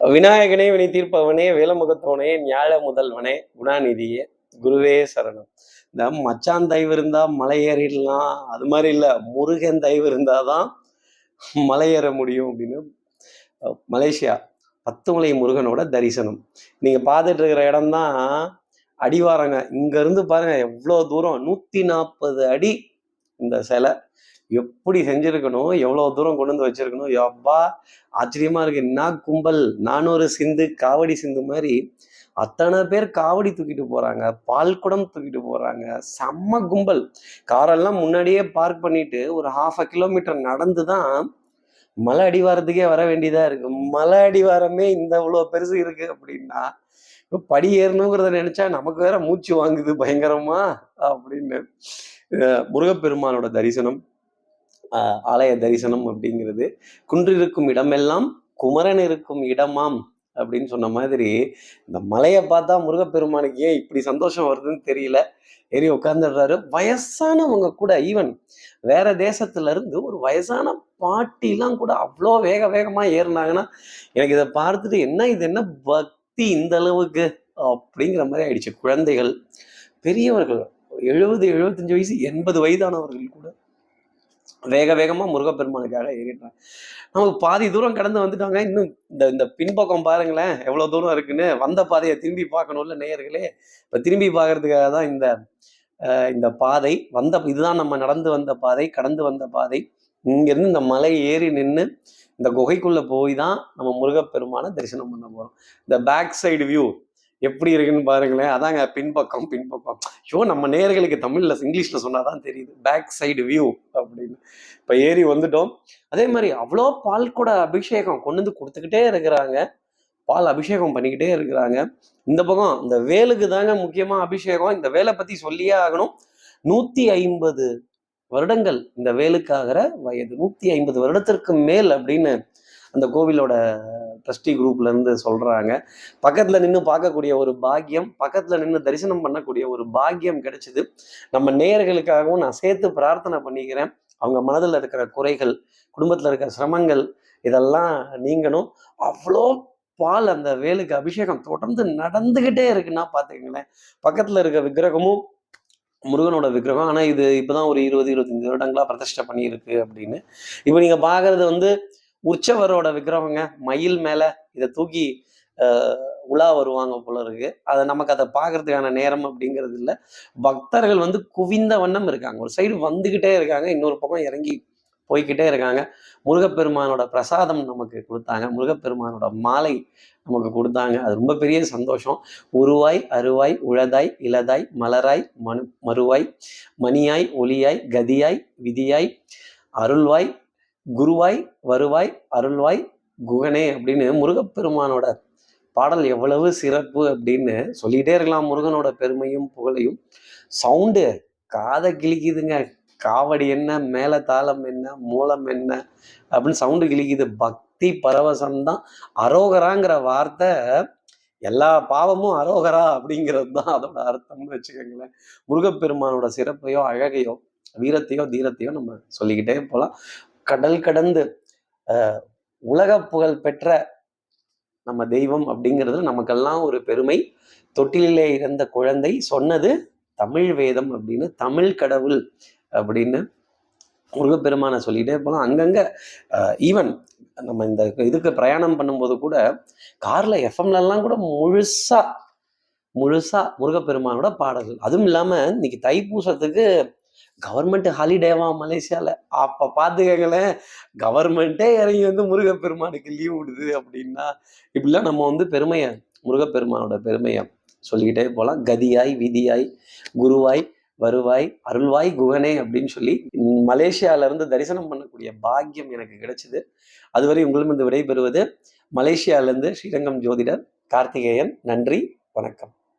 விநாயகனே வினை தீர்ப்பவனே வேலமுகத்தோனே ஞாழ முதல்வனே குணாநிதியே குருவே சரணம். இந்த மச்சான் தயவு இருந்தா மலை ஏறிடலாம். அது மாதிரி இல்லை முருகன் தயவு இருந்தாதான் மலை ஏற முடியும் அப்படின்னு மலேசியா பத்துமலை முருகனோட தரிசனம். நீங்க பார்த்துட்டு இருக்கிற இடம் தான் அடிவாரங்க. இங்க இருந்து பாருங்க எவ்வளோ தூரம்? நூத்தி நாற்பது அடி இந்த சிலை. எப்படி செஞ்சிருக்கணும் எவ்வளவு தூரம் கொண்டு வந்து வச்சிருக்கணும் யப்பா ஆச்சரியமா இருக்கு. என்ன கும்பல் நானூறு சிந்து காவடி சிந்து மாதிரி அத்தனை பேர் காவடி தூக்கிட்டு போறாங்க பால் குடம் தூக்கிட்டு போறாங்க. செம்ம கும்பல். காரெல்லாம் முன்னாடியே பார்க் பண்ணிட்டு ஒரு ஹாஃப் அ கிலோமீட்டர் நடந்து தான் மலை அடிவாரத்துக்கே வர வேண்டியதா இருக்கு. மலை அடிவாரமே இந்த இவ்வளோ பெருசு இருக்கு அப்படின்னா இப்போ படி ஏறணுங்கிறத நினைச்சா நமக்கு வேற மூச்சு வாங்குது பயங்கரமா அப்படின்னு முருகப்பெருமானோட தரிசனம். ஆலய தரிசனம் அப்படிங்கிறது. குன்றிருக்கும் இடமெல்லாம் குமரன் இருக்கும் இடமாம் அப்படின்னு சொன்ன மாதிரி இந்த மலையை பார்த்தா முருகப்பெருமானுக்கு ஏன் இப்படி சந்தோஷம் வருதுன்னு தெரியல. ஏறி உட்காந்துடுறாரு வயசானவங்க கூட ஈவன் வேற தேசத்துல இருந்து ஒரு வயசான பாட்டிலாம் கூட அவ்வளோ வேக வேகமா ஏறினாங்கன்னா எனக்கு இதை பார்த்துட்டு என்ன இது என்ன பக்தி இந்த அளவுக்கு அப்படிங்கிற மாதிரி ஆயிடுச்சு. குழந்தைகள் பெரியவர்கள் எழுபது எழுபத்தஞ்சு வயசு எண்பது வயதானவர்கள் கூட. வேக வேகமா முருகப்பெருமானுக்காக ஏறிடுறாங்க. நமக்கு பாதி தூரம் கடந்து வந்துட்டாங்க. இன்னும் இந்த இந்த பின்பக்கம் பாருங்களேன் எவ்வளவு தூரம் இருக்குன்னு. வந்த பாதையை திரும்பி பார்க்கணும்ல நேயர்களே. இப்ப திரும்பி பார்க்கறதுக்காக தான் இந்த இந்த பாதை வந்த இதுதான் நம்ம நடந்து வந்த பாதை கடந்து வந்த பாதை. இங்கிருந்து இந்த மலை ஏறி நின்று இந்த குகைக்குள்ள போய் தான் நம்ம முருகப்பெருமானை தரிசனம் பண்ண போறோம். இந்த பேக் சைடு வியூ எப்படி இருக்குன்னு பாருங்களேன். அதாங்க பின்பக்கம் பின்பக்கம். ஐயோ நம்ம நேயர்களுக்கு தமிழ்ல இங்கிலீஷ்ல சொன்னாதான் தெரியுது. பேக் சைடு வியூ அப்படின்னு. இப்ப ஏறி வந்துட்டோம். அதே மாதிரி அவ்வளோ பால் கூட அபிஷேகம் கொண்டு வந்து கொடுத்துக்கிட்டே இருக்கிறாங்க. பால் அபிஷேகம் பண்ணிக்கிட்டே இருக்கிறாங்க. இந்த பக்கம் இந்த வேலுக்கு தாங்க முக்கியமா அபிஷேகம். இந்த வேலை பத்தி சொல்லியே ஆகணும். நூத்தி ஐம்பது வருடங்கள் இந்த வேலுக்காகிற வயது. நூத்தி ஐம்பது வருடத்திற்கு மேல் அப்படின்னு அந்த கோவிலோட ட்ரஸ்டி குரூப்லேருந்து சொல்கிறாங்க பக்கத்தில் நின்று பார்க்கக்கூடிய ஒரு பாக்கியம் பக்கத்தில் நின்று தரிசனம் பண்ணக்கூடிய ஒரு பாக்கியம் கிடைச்சிது. நம்ம நேயர்களுக்காகவும் நான் சேர்த்து பிரார்த்தனை பண்ணிக்கிறேன். அவங்க மனதில் இருக்கிற குறைகள் குடும்பத்தில் இருக்கிற சிரமங்கள் இதெல்லாம் நீங்கணும். அவ்வளோ பால் அந்த வேலுக்கு அபிஷேகம் தொடர்ந்து நடந்துக்கிட்டே இருக்குன்னா பார்த்துக்கங்களேன் பக்கத்தில் இருக்க விக்கிரகமும் முருகனோட விக்கிரகம். ஆனால் இது இப்போதான் ஒரு இருபது இருபத்தஞ்சு வருடங்களாக பிரதிஷ்டை பண்ணியிருக்கு அப்படின்னு. இப்போ நீங்கள் பார்க்குறது வந்து உற்சவரோட விக்கிரமங்க மயில் மேலே இதை தூக்கி உலா வருவாங்க போல இருக்கு. அதை நமக்கு அதை பார்க்கறதுக்கான நேரம் அப்படிங்கிறது இல்லை. பக்தர்கள் வந்து குவிந்த வண்ணம் இருக்காங்க. ஒரு சைடு வந்துகிட்டே இருக்காங்க இன்னொரு பக்கம் இறங்கி போய்க்கிட்டே இருக்காங்க. முருகப்பெருமானோட பிரசாதம் நமக்கு கொடுத்தாங்க. முருகப்பெருமானோட மாலை நமக்கு கொடுத்தாங்க. அது ரொம்ப பெரிய சந்தோஷம். உருவாய் அருவாய் உழதாய் இளதாய் மலராய் மனு மறுவாய் மணியாய் ஒளியாய் கதியாய் விதியாய் அருள்வாய் குருவாய் வருவாய் அருள்வாய் குகனே அப்படின்னு முருகப்பெருமானோட பாடல் எவ்வளவு சிறப்பு அப்படின்னு சொல்லிட்டே இருக்கலாம். முருகனோட பெருமையும் புகழையும். சவுண்டு காதை கிழிக்குதுங்க. காவடி என்ன மேல தாளம் என்ன மூலம் என்ன அப்படின்னு சவுண்டு கிழிக்குது. பக்தி பரவசம் தான் அரோகராங்கிற வார்த்தை எல்லா பாவமும் அரோகரா அப்படிங்கிறது தான் அதோட அர்த்தம்னு வச்சுக்கோங்களேன். முருகப்பெருமானோட சிறப்பையோ அழகையோ வீரத்தையோ தீரத்தையோ நம்ம சொல்லிக்கிட்டே போகலாம் கடல் கடந்து உலக புகழ் பெற்ற நம்ம தெய்வம் அப்படிங்கிறது நமக்கெல்லாம் ஒரு பெருமை. தொட்டிலே இருந்த குழந்தை சொன்னது தமிழ் வேதம் அப்படின்னு தமிழ் கடவுள் அப்படின்னு முருகப்பெருமானை சொல்லிட்டே போகலாம் அங்கங்க ஈவன் நம்ம இந்த இதுக்கு பிரயாணம் பண்ணும்போது கூட கார்ல எஃப்எம்லலாம் கூட முழுசா முழுசா முருகப்பெருமானோட பாடல்கள். அதுவும் இல்லாம இன்னைக்கு தைப்பூசத்துக்கு கவர்மெண்ட் ஹாலிடேவா மலேசியால? அப்ப பாத்துக்கங்களேன் கவர்மெண்ட்டே இறங்கி வந்து முருகப்பெருமானுக்கு லீவ் விடுது அப்படின்னா இப்படிலாம் நம்ம வந்து பெருமையை முருகப்பெருமானோட பெருமையை சொல்லிக்கிட்டே போகலாம் கதியாய் விதியாய் குருவாய் வருவாய் அருள்வாய் குகனே அப்படின்னு சொல்லி மலேசியால இருந்து தரிசனம் பண்ணக்கூடிய பாக்கியம் எனக்கு கிடைச்சது. அதுவரை உங்களிடம் விடைபெறுவது மலேசியால இருந்து ஸ்ரீரங்கம் ஜோதிடர் கார்த்திகேயன். நன்றி வணக்கம்.